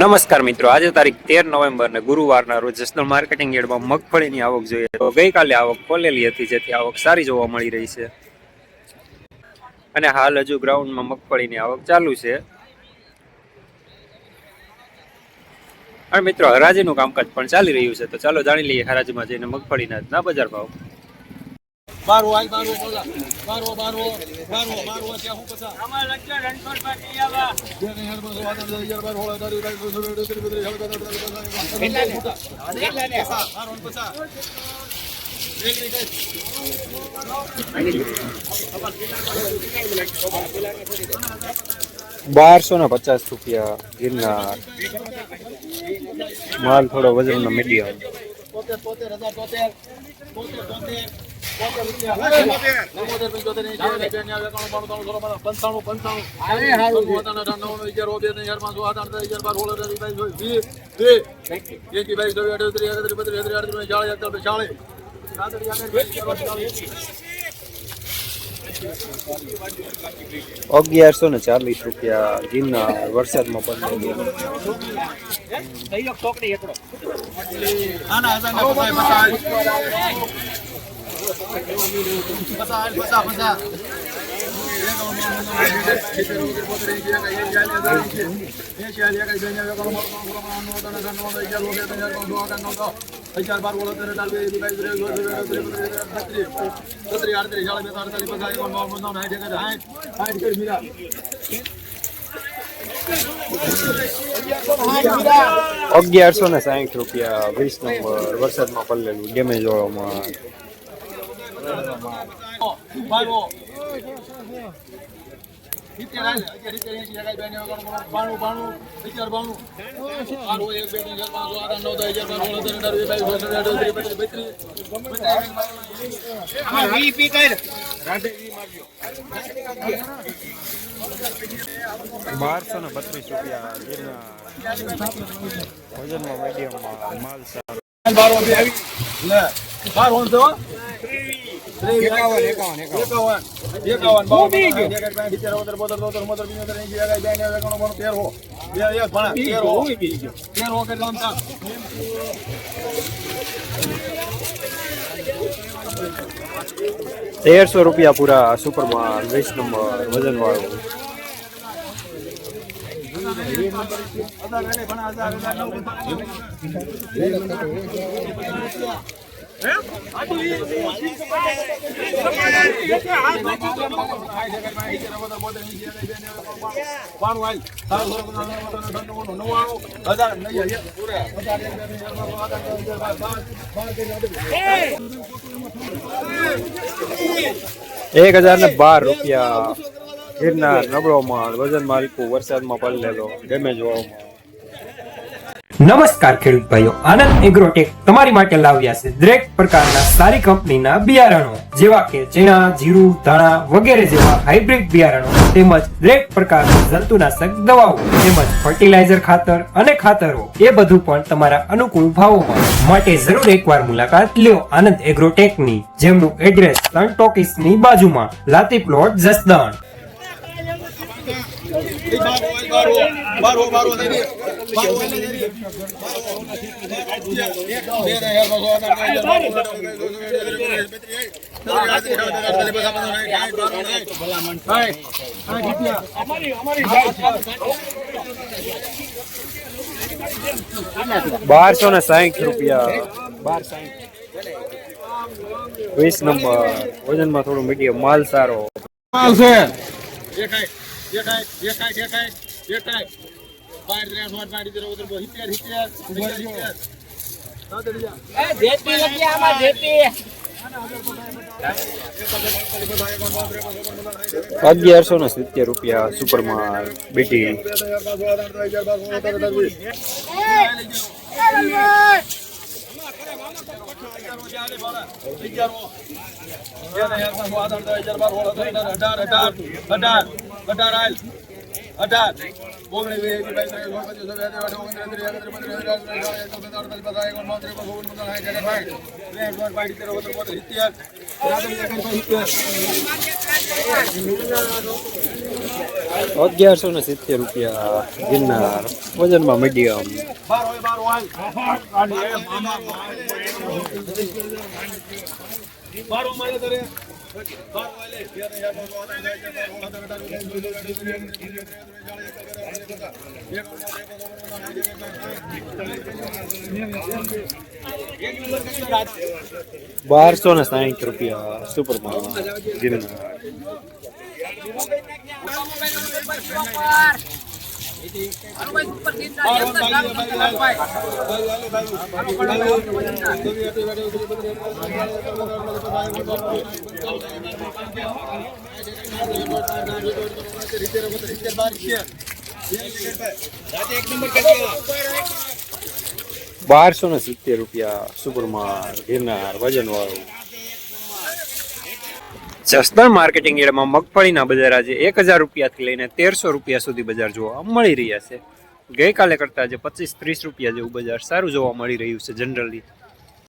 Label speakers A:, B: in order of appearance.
A: નમસ્કાર મિત્રો. આજે તારીખ તેર નવેમ્બર ને ગુરુવારના રોજ જસનલ માર્કેટિંગ યાર્ડમાં મગફળીની આવક જોઈએ તો ગઈકાલે આવક ખોલેલી હતી, જેથી આવક સારી જોવા મળી રહી છે. અને હાલ હજુ ગ્રાઉન્ડમાં મગફળીની આવક ચાલુ છે. અને મિત્રો, હરાજીનું કામકાજ પણ ચાલી રહ્યું છે, તો ચાલો જાણી લઈએ હરાજીમાં જઈને મગફળીના બજાર ભાવ.
B: બારો આય બારો બોલા બારો બારો બારો બારો ત્યાં હું પસા અમાર લક્ષ્ય રણછોડ પાટી આવા. જે. ને યાર બસ વાદળ દે યાર બાર હોળા દારૂ દારૂ દારૂ દારૂ દારૂ દારૂ હેલ દારૂ દારૂ કેટલા ને કેટલા ને બારો પસા એક મિનિટ
A: બારસો ને પચાસ રૂપિયા ગિરનાર. માલ થોડો વજનનો મીડિયમ. અગિયારસો ને ચાલીસ રૂપિયા ગિરનાર વરસાદમાં
B: પણ હજાર બાર બોલો ત્યારે મીરા
A: અગિયારસો ને સાહીઠ રૂપિયા વીસ નંબર વરસાદમાં પડેલું ડેમેજ વાળામાં.
B: એકાણું, બાણું, બાણું, અગિયાર, બાણું. બારો, એક, બે, ત્રણ, ચાર, પાંચ, આઠ, નવ, દસ, અગિયાર, બાર, સોળ, સત્તર, અઢાર, વીસ, બાવીસ, ચોવીસ, બત્રીસ,
A: બારસો ને બત્રીસ રૂપિયા ગિરનાર મીડિયમમાં માલ સારો
B: બાર બે આવી. બારો, ઓન
A: તેરસો રૂપિયા પૂરા સુપર માલ વીસ નંબર વજન વાળું
B: હજાર, એક,
A: હજાર ને બાર રૂપિયા ગિરનાર નબળો માલ વજન માલિકું વરસાદમાં પડેલો ડેમેજ વાળો નમસ્કાર ખેડૂત ભાઈઓ, આનંદ એગ્રોટેક તમારી માટે લાવ્યા છે દરેક પ્રકારના સારી કંપનીના બિયારણો, જેવા કે ચણા, જીરું, ધાણા વગેરે જેવા હાઇબ્રિડ બિયારણો, તેમજ દરેક પ્રકારના જંતુનાશક દવાઓ, તેમજ ફર્ટિલાઇઝર ખાતર અને ખાતરો, એ બધું પણ તમારા અનુકૂળ ભાવોમાં. માટે જરૂર એકવાર મુલાકાત લ્યો આનંદ એગ્રોટેકની જેમનું એડ્રેસ ટોકીસની બાજુમાં લાતી પ્લોટ જસદણ. બારસો ને સાહીઠ રૂપિયા. બાર વીસ નંબર. વજનમાં થોડું મીડિયમ. માલ સારો.
B: આવશે એકાય એકાય એકાય એકાય એકાય બાર ત્રણ સોળ પાંચ તેર ઓતર સિત્તેર સિત્તેર
A: અગિયારસો ને સિત્તેર રૂપિયા સુપર માલ બેટી.
B: અઢાર અઢાર અઢાર અઢાર અઢાર બોતેર સિત્તેર
A: અગિયારસો ને સિત્તેર રૂપિયા ગિરનાર વજનમાં મીડિયમ
B: બાર
A: બારસો ને સાહીઠ રૂપિયા સુપરમાં ગિરનાર. બારસો ને સિત્તેર રૂપિયા સુપરમાં ગિરનાર વજન વાળું જસદણ માર્કેટિંગ એડમાં મગફળીના બજાર આજે એક હજાર રૂપિયાથી લઈને તેરસો રૂપિયા સુધી બજાર જોવા મળી રહ્યા છે. ગઈકાલે કરતાં આજે પચીસ ત્રીસ રૂપિયા જેવું બજાર સારું જોવા મળી રહ્યું છે જનરલી